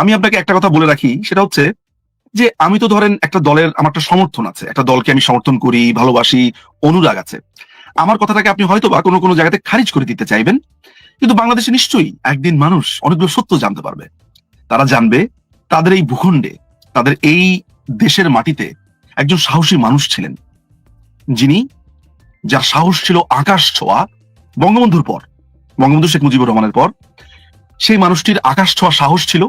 আমি আপনাকে একটা কথা বলে রাখি, সেটা হচ্ছে যে আমি তো ধরেন একটা দলের আমার একটা সমর্থন আছে, একটা দলকে আমি সমর্থন করি, ভালোবাসি, অনুরাগ আছে। আমার কথাটাকে আপনি হয়তো বা কোনো কোনো জায়গাতে খারিজ করে দিতে চাইবেন, কিন্তু বাংলাদেশে নিশ্চয়ই একদিন মানুষ অনেকগুলো সত্য জানতে পারবে। তারা জানবে তাদের এই ভূখণ্ডে, তাদের এই দেশের মাটিতে একজন সাহসী মানুষ ছিলেন। যিনি, যার সাহস ছিল আকাশ ছোঁয়া, বঙ্গবন্ধুর পর, বঙ্গবন্ধু শেখ মুজিবুর রহমানের পর, সেই মানুষটির আকাশ ছোঁয়া সাহস ছিল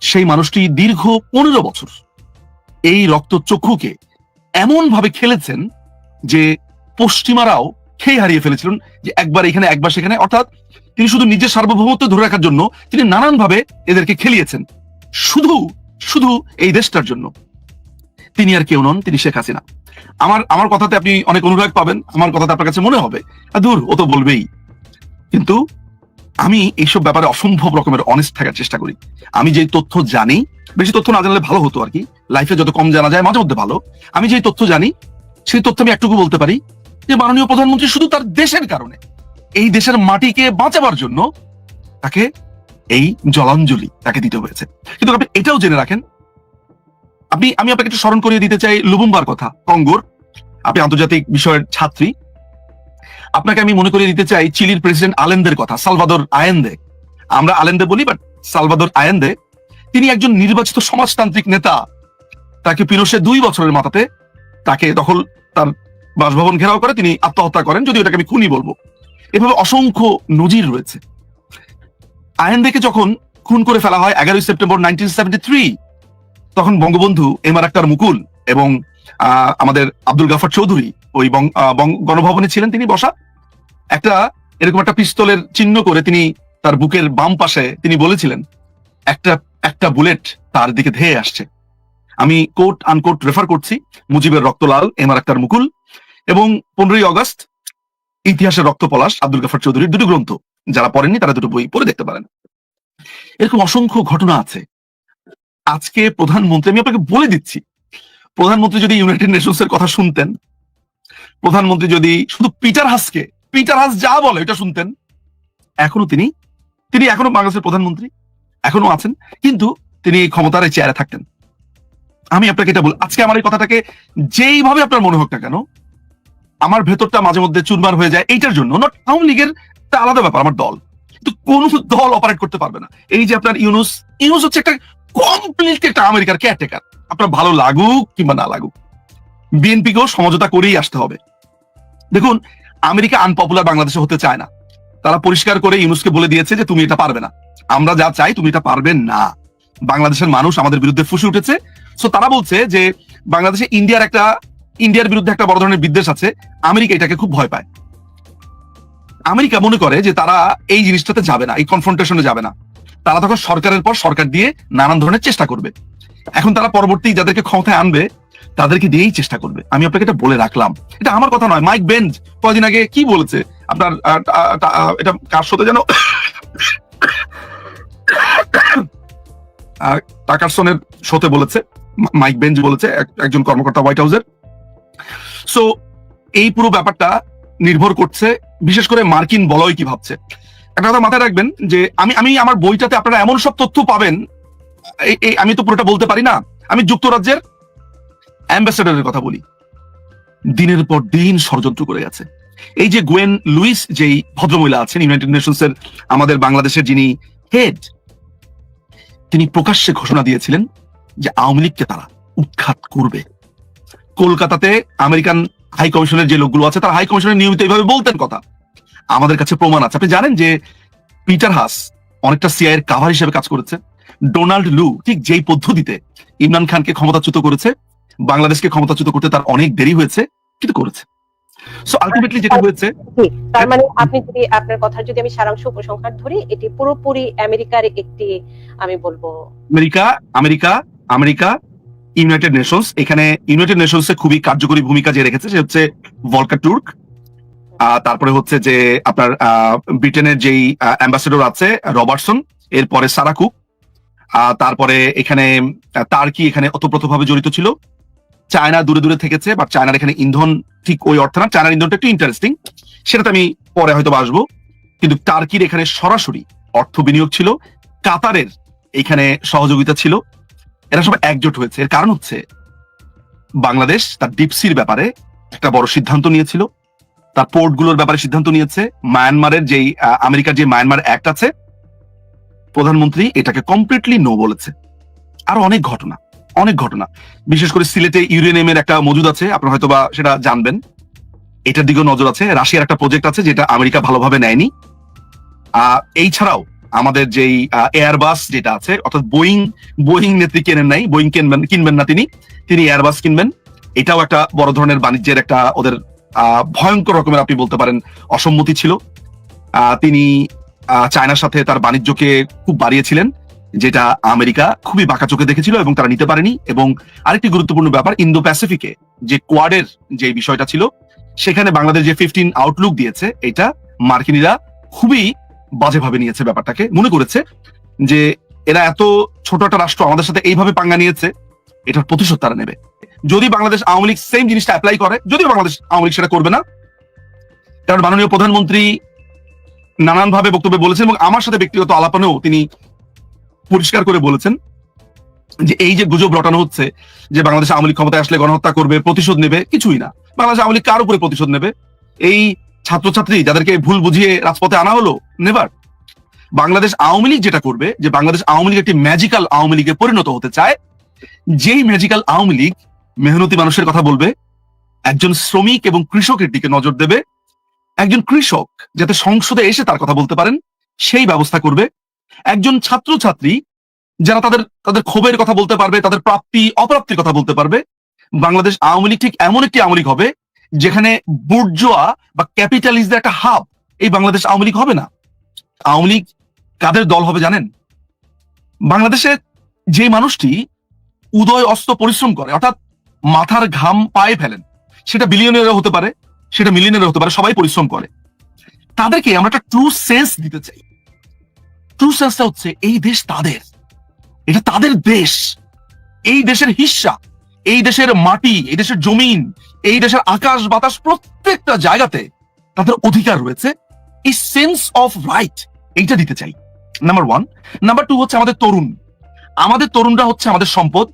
সেই মানুষটি দীর্ঘ পনেরো বছর এই রক্ত চক্ষুকে এমন ভাবে খেলেছেন যে পশ্চিমারাও খেয়ে হারিয়ে ফেলেছিলেন যে একবার এখানে, একবার সেখানে। অর্থাৎ তিনি শুধু নিজের সার্বভৌমত্ব ধরে রাখার জন্য তিনি নানান ভাবে এদেরকে খেলিয়েছেন। শুধু শুধু এই দেশটার জন্য। তিনি আর কেউ নন, তিনি শেখ হাসিনা। আমার আমার কথাতে আপনি অনেক অনুরাগ পাবেন, আমার কথাতে আপনার কাছে মনে হবে। দূর ও তো বলবেই। কিন্তু আমি এইসব ব্যাপারে অসম্ভব রকমের অনেস্ট থাকার চেষ্টা করি। আমি যে তথ্য জানি, বেশি তথ্য না জানলে ভালো হতো আর কি। লাইফে যত কম জানা যায় মাঝে মধ্যে ভালো। আমি যে তথ্য জানি, সেই তথ্য আমি একটুকু বলতে পারি যে, মাননীয় প্রধানমন্ত্রী শুধু তার দেশের কারণে, এই দেশের মাটিকে বাঁচাবার জন্য তাকে এই জলাঞ্জলি তাকে দিতে হয়েছে। কিন্তু আপনি এটাও জেনে রাখেন, আপনি, আমি আপনাকে একটু স্মরণ করিয়ে দিতে চাই লুবুম্বার কথা, কঙ্গোর। আপনি আন্তর্জাতিক বিষয়ের ছাত্রী আপনাকে আমি মনে করিয়ে দিতে চাই চিলির প্রেসিডেন্ট আলেন্দের কথা, সালভাদর আয়েন্দে। আমরা আলেন্দে বলি বাট সালভাদর আয়েন্দে, তিনি একজন নির্বাচিত সমাজতান্ত্রিক নেতা। তাকে পিরোসে দুই বছরের মাথাতে তাকে দখল, তার বাসভবন ঘেরাও করে, তিনি আত্মহত্যা করেন যদি ওটাকে আমি খুনি বলব। এভাবে অসংখ্য নজির রয়েছে। আয়েন্দেকে যখন খুন করে ফেলা হয় এগারোই সেপ্টেম্বর নাইনটিন তখন বঙ্গবন্ধু এম আর মুকুল এবং আমাদের আব্দুল গাফর চৌধুরী ওই গণভবনে ছিলেন তিনি বসা। একটা এরকম একটা পিস্তলের চিহ্ন করে তিনি তার বুকের বাম পাশে তিনি বলেছিলেন, একটা একটা বুলেট তার দিকে ধেয়ে আসছে। আমি কোট আনকোট রেফার করছি, মুজিবের রক্তলাল এম আর আক্তার মুকুল, এবং পনেরোই অগস্ট ইতিহাসের রক্ত পলাশ আব্দুল গাফর চৌধুরীর দুটো গ্রন্থ। যারা পড়েননি তারা দুটো বই পড়ে দেখতে পারেন। এরকম অসংখ্য ঘটনা আছে। আজকে প্রধানমন্ত্রী, আমি আপনাকে বলে দিচ্ছি প্রধানমন্ত্রী যদি ইউনাইটেড নেশনস এর কথা শুনতেন, প্রধানমন্ত্রী যদি শুধু পিটার হাসকে পিটার হাস যা বলে এটা শুনতেন, এখনও তিনি তিনি এখনও বাংলাদেশের প্রধানমন্ত্রী, এখনও আছেন, কিন্তু তিনি ক্ষমতার চেয়ারে থাকতেন। আমি আপনাকে এটা বল, আজকে আমার এই কথাটাকে যেইভাবে আপনার মনে হোক না কেন, আমার ভেতরটা মাঝে মধ্যে চুরমার হয়ে যায় এইটার জন্য। নট আওয়ামী লীগের আলাদা ব্যাপার, আমার দল। কিন্তু কোন দল অপারেট করতে পারবে না। এই যে আপনার ইউনুস ইউনুস হচ্ছে একটা কমপ্লিট একটা আমেরিকার কেয়ারটেকার আপনার ভালো লাগুক কিংবা না লাগুক, বিএনপিকেও সমঝোতা করেই আসতে হবে। দেখুন, আমেরিকা আনপপুলার বাংলাদেশে হতে চায় না। তারা পরিষ্কার করে ইউনুসকে বলে দিয়েছে যে, তুমি এটা পারবে না। আমরা যা চাই, তুমি এটা পারবে না। বাংলাদেশের মানুষ আমাদের বিরুদ্ধে ফুসে উঠেছে। সো তারা বলছে যে, বাংলাদেশে ইন্ডিয়ার একটা, ইন্ডিয়ার বিরুদ্ধে একটা বড় ধরনের বিদ্বেষ আছে। আমেরিকা এটাকে খুব ভয় পায়। আমেরিকা মনে করে যে, তারা এই জিনিসটাতে যাবে না, এই কনফ্রন্টেশনে যাবে না। তারা তখন সরকারের পর সরকার দিয়ে নানান ধরনের চেষ্টা করবে। এখন তারা পরবর্তী যাদেরকে ক্ষমতায় আনবে, তাদেরকে দিয়েই চেষ্টা করবে। আমি আপনাকে এটা বলে রাখলাম। এটা আমার কথা নয়, মাইক বেঞ্জ। কয়দিন আগে কি বলেছে? আপনার এটা কার সাথে যেন? টাকারসনের শোতে বলেছে মাইক বেঞ্জ বলেছে একজন কর্মকর্তা হোয়াইট হাউসের। সো, এই পুরো ব্যাপারটা নির্ভর করছে, বিশেষ করে মার্কিন বলয় কি ভাবছে। একটা কথা মাথায় রাখবেন যে, আমি আমি আমার বইটাতে আপনারা এমন সব তথ্য পাবেন আমি তো পুরোটা বলতে পারি না। আমি যুক্তরাজ্যের অ্যাম্বাসেডারের কথা বলি। দিনের পর দিন ষড়যন্ত্র করে গেছে। এই যে গোয়েন লুইস, যেই ভদ্রমহিলা আছেন, ইউনাইটেড নেশনস এর আমাদের বাংলাদেশের যিনি হেড, তিনি প্রকাশ্যে ঘোষণা দিয়েছিলেন যে আওয়ামী লীগকে তারা উৎখাত করবে। কলকাতাতে আমেরিকান হাই কমিশনের যে লোকগুলো আছে, তারা হাই কমিশনের নিয়মিত এইভাবে বলতেন কথা। আমাদের কাছে প্রমাণ আছে। আপনি জানেন যে পিটার হাস অনেকটা সিআই এর কাভার হিসেবে কাজ করেছে। ডোনাল্ড লু ঠিক যেই পদ্ধতিতে ইমরান খানকে ক্ষমতাচ্যুত করেছে বাংলাদেশকে ক্ষমতাচ্যুত করতে তার অনেক দেরি হয়েছে কিন্তু করেছে। সো আলটিমেটলি যেটা হয়েছে তার মানে আপনি যদি আপনার কথার যদি আমি সারাংশ উপসংহার ধরি এটি পুরোপুরি আমেরিকার একটি আমি বলব America America America United Nations এখানে ইউনাইটেড নেশনস এ খুবই কার্যকরী ভূমিকা যে রেখেছে সে হচ্ছে ভলকা তুর্ক আহ, তারপরে হচ্ছে যে আপনার ব্রিটেনের যেই অ্যাম্বাসেডর আছে রবার্টসন এরপরে সারাকুক তারপরে এখানে তার্কি এখানে ওতপ্রোতভাবে জড়িত ছিল। চায়না দূরে দূরে থেকেছে বাট চায়নার এখানে ইন্ধন ঠিক ওই অর্থে না, চায়নার ইন্ধনটা একটু ইন্টারেস্টিং সেটাতে আমি পরে হয়তো বা আসব। কিন্তু টার্কির এখানে সরাসরি অর্থ বিনিয়োগ ছিল, কাতারের এখানে সহযোগিতা ছিল। এরা সব একজোট হয়েছে। এর কারণ হচ্ছে, বাংলাদেশ তার ডিপসির ব্যাপারে একটা বড় সিদ্ধান্ত নিয়েছিল। তার পোর্টগুলোর ব্যাপারে সিদ্ধান্ত নিয়েছে। মায়ানমারের যেই আমেরিকার যে মায়ানমার অ্যাক্ট আছে প্রধানমন্ত্রী এটাকে কমপ্লিটলি নো বলেছে। আরও অনেক ঘটনা অনেক ঘটনা। বিশেষ করে সিলেটে ইউরেনিয়ামের একটা মজুদ আছে, আপনারা হয়তো বা সেটা জানবেন। এটার দিকেও নজর আছে। রাশিয়ার একটা প্রজেক্ট আছে যেটা আমেরিকা ভালোভাবে নেয়নি। এই ছাড়াও আমাদের যেই এয়ারবাস যেটা আছে, অর্থাৎ বোয়িং বোয়িং নেত্রী কেনেন নাই বোয়িং কিনবেন কিনবেন না তিনি। তিনি এয়ারবাস কিনবেন। এটাও একটা বড় ধরনের বাণিজ্যের একটা ওদের ভয়ঙ্কর রকমের আপনি বলতে পারেন, অসম্মতি ছিল। তিনি চায়নার সাথে তার বাণিজ্যকে খুব বাড়িয়েছিলেন, যেটা আমেরিকা খুবই বাঁকা চোখে দেখেছিল এবং তারা নিতে পারেনি। এবং আরেকটি গুরুত্বপূর্ণ ব্যাপার ইন্দো প্যাসিফিকে যে কোয়াডের যে বিষয়টা ছিল, সেখানে বাংলাদেশ যে ফিফটিন আউটলুক দিয়েছে, এটা মার্কিনীরা খুবই বাজেভাবে নিয়েছে ব্যাপারটাকে, মনে করেছে যে এরা এত ছোট একটা রাষ্ট্র আমাদের সাথে এইভাবে পাঙ্গা নিয়েছে, এটার প্রতিশোধ তারা নেবে। যদি বাংলাদেশ আওয়ামী লীগ সেম জিনিসটা অ্যাপ্লাই করে, যদিও বাংলাদেশ আওয়ামী লীগ সেটা করবে না, কারণ মাননীয় প্রধানমন্ত্রী নানানভাবে বক্তব্য বলেছেন এবং আমার সাথে ব্যক্তিগত আলাপনেও তিনি পরিষ্কার করে বলেছেন যে এই যে গুজব রটানো হচ্ছে, যে বাংলাদেশ আওয়ামী লীগ ক্ষমতায় আসলে গণহত্যা করবে, প্রতিশোধ নেবে, কিছুই না। বাংলাদেশ আওয়ামী লীগ কার উপরে প্রতিশোধ নেবে? এই ছাত্রছাত্রী যাদেরকে ভুল বুঝিয়ে রাজপথে আনা হলো? নেভার বাংলাদেশ আওয়ামী লীগ যেটা করবে, যে বাংলাদেশ আওয়ামী লীগ একটি ম্যাজিক্যাল আওয়ামী লীগে পরিণত হতে চায়, যেই ম্যাজিক্যাল আওয়ামী লীগ মেহনতি মানুষের কথা বলবে, একজন শ্রমিক এবং কৃষকের দিকে নজর দেবে একজন কৃষক যাতে সংসদে এসে তার কথা বলতে পারেন, সেই ব্যবস্থা করবে। একজন ছাত্রছাত্রী যারা তাদের তাদের ক্ষোভের কথা বলতে পারবে, তাদের প্রাপ্তি, অপ্রাপ্তির কথা বলতে পারবে। বাংলাদেশ আওয়ামী লীগ ঠিক এমন একটি আওয়ামী হবে, যেখানে বুর্জোয়া বা ক্যাপিটালিস্টদের একটা হাব এই বাংলাদেশ আওয়ামী লীগ হবে না। আওয়ামী লীগ কাদের দল হবে জানেন? বাংলাদেশে যে মানুষটি উদয় অস্ত পরিশ্রম করে, অর্থাৎ মাথার ঘাম পায়ে ফেলেন, সেটা বিলিয়নের হতে পারে সেটা মিলিয়নের হতে পারে, সবাই পরিশ্রম করে। তাদেরকে আমরা একটা ট্রু সেন্স দিতে চাই। ট্রু সেন্সটা হচ্ছে, এই দেশ তাদের। এটা তাদের দেশ। এই দেশের হিস্সা, এই দেশের মাটি, এই দেশের জমিন, এই দেশের আকাশ, বাতাস প্রত্যেকটা জায়গাতে তাদের অধিকার রয়েছে। এই সেন্স অফ রাইট এইটা দিতে চাই। নাম্বার ওয়ান নাম্বার টু হচ্ছে আমাদের তরুণ। আমাদের তরুণরা হচ্ছে আমাদের সম্পদ।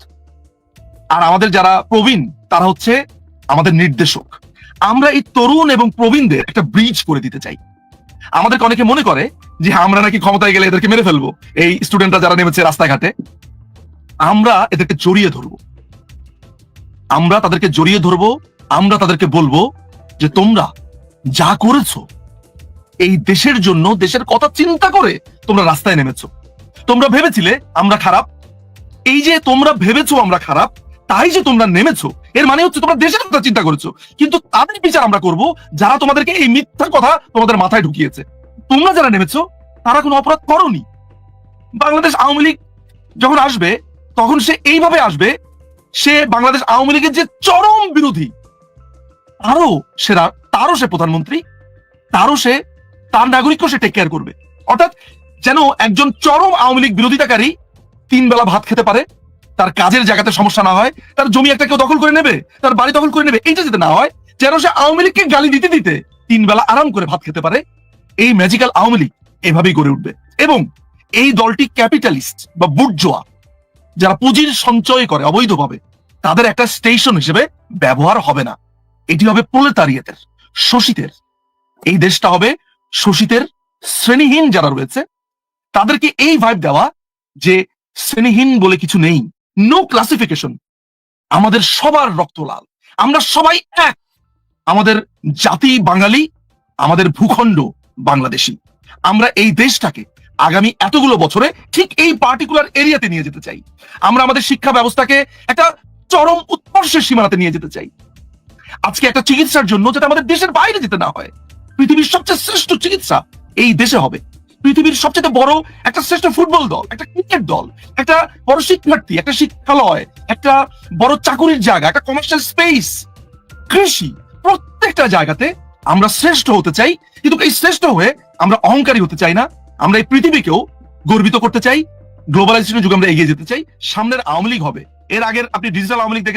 আর আমাদের যারা প্রবীণ, তারা হচ্ছে আমাদের নির্দেশক। আমরা এই তরুণ এবং প্রবীণদের একটা ব্রিজ করে দিতে চাই। আমাদেরকে অনেকে মনে করে যে আমরা নাকি ক্ষমতায় গেলে এদেরকে মেরে ফেলব। এই স্টুডেন্টরা যারা নেমেছে রাস্তাঘাটে, আমরা এদেরকে জড়িয়ে ধরবো। আমরা তাদেরকে জড়িয়ে ধরবো, আমরা তাদেরকে বলব যে, তোমরা যা করেছ, এই দেশের জন্য, দেশের কথা চিন্তা করে তোমরা রাস্তায় নেমেছো। তোমরা ভেবেছিলে আমরা খারাপ। এই যে তোমরা ভেবেছো আমরা খারাপ, তাই যে তোমরা নেমেছো এর মানে হচ্ছে তোমরা দেশের কথা চিন্তা করেছ। কিন্তু তাদের বিচার আমরা করব, যারা তোমাদেরকে এই মিথ্যা কথা তোমাদের মাথায় ঢুকিয়েছে। তোমরা যারা নেমেছো, তারা কোনো অপরাধ করনি। বাংলাদেশ আওয়ামী লীগ যখন আসবে, তখন সে এইভাবে আসবে, সে বাংলাদেশ আওয়ামী লীগের যে চরম বিরোধী, তারও সেরা তারও সে প্রধানমন্ত্রী, তারও সে, তার নাগরিকও সে টেক কেয়ার করবে। অর্থাৎ যেন একজন চরম আওয়ামী লীগ বিরোধিতাকারী তিন বেলা ভাত খেতে পারে তার কাজের জায়গাতে সমস্যা না হয়, তার জমি একটা কেউ দখল করে নেবে, তার বাড়ি দখল করে নেবে, এইটা যাতে না হয়, যেন সে আওয়ামী লীগকে গালি দিতে দিতে তিন বেলা আরাম করে ভাত খেতে পারে, এই ম্যাজিক্যাল আওয়ামী লীগ এভাবেই গড়ে উঠবে। এবং এই দলটি ক্যাপিটালিস্ট বা বুটজোয়া যারা পুঁজির সঞ্চয় করে অবৈধভাবে, তাদের একটা স্টেশন হিসেবে ব্যবহার হবে না। এটি হবে প্রলেতারিয়েতের শোষিতের। এই দেশটা হবে শোষিতের শ্রেণীহীন যারা রয়েছে, তাদেরকে এই ভাইব দেওয়া যে শ্রেণীহীন বলে কিছু নেই। নো ক্লাসিফিকেশন আমাদের সবার রক্ত লাল। আমরা সবাই এক। আমাদের জাতি বাঙালি, আমাদের ভূখণ্ড বাংলাদেশি। আমরা এই দেশটাকে আগামী এতগুলো বছরে ঠিক এই পার্টিকুলার এরিয়াতে নিয়ে যেতে চাই। আমরা আমাদের শিক্ষা ব্যবস্থাকে একটা চরম উৎকর্ষের সীমানাতে নিয়ে যেতে চাই। আজকে একটা চিকিৎসার জন্য যাতে আমাদের দেশের বাইরে যেতে না হয়, পৃথিবীর সবচেয়ে শ্রেষ্ঠ চিকিৎসা এই দেশে হবে। পৃথিবীর সবচেয়ে বড় একটা শ্রেষ্ঠ ফুটবল দল, একটা ক্রিকেট দল, একটা বড় শিক্ষার্থী, একটা শিক্ষালয়, একটা বড় চাকুরির জায়গা, একটা কমার্শিয়াল স্পেস কৃষি, প্রত্যেকটা জায়গাতে আমরা শ্রেষ্ঠ হতে চাই। কিন্তু এই শ্রেষ্ঠ হয়ে আমরা অহংকারী হতে চাই না। আমরা এই পৃথিবীকেও গর্বিত করতে চাই। গ্লোবালাইজেশনের যুগে আমরা এগিয়ে যেতে চাই। সামনের আওয়ামী লীগ হবে। এর আগের আপনি ডিজিটাল আওয়ামী লীগ দেখে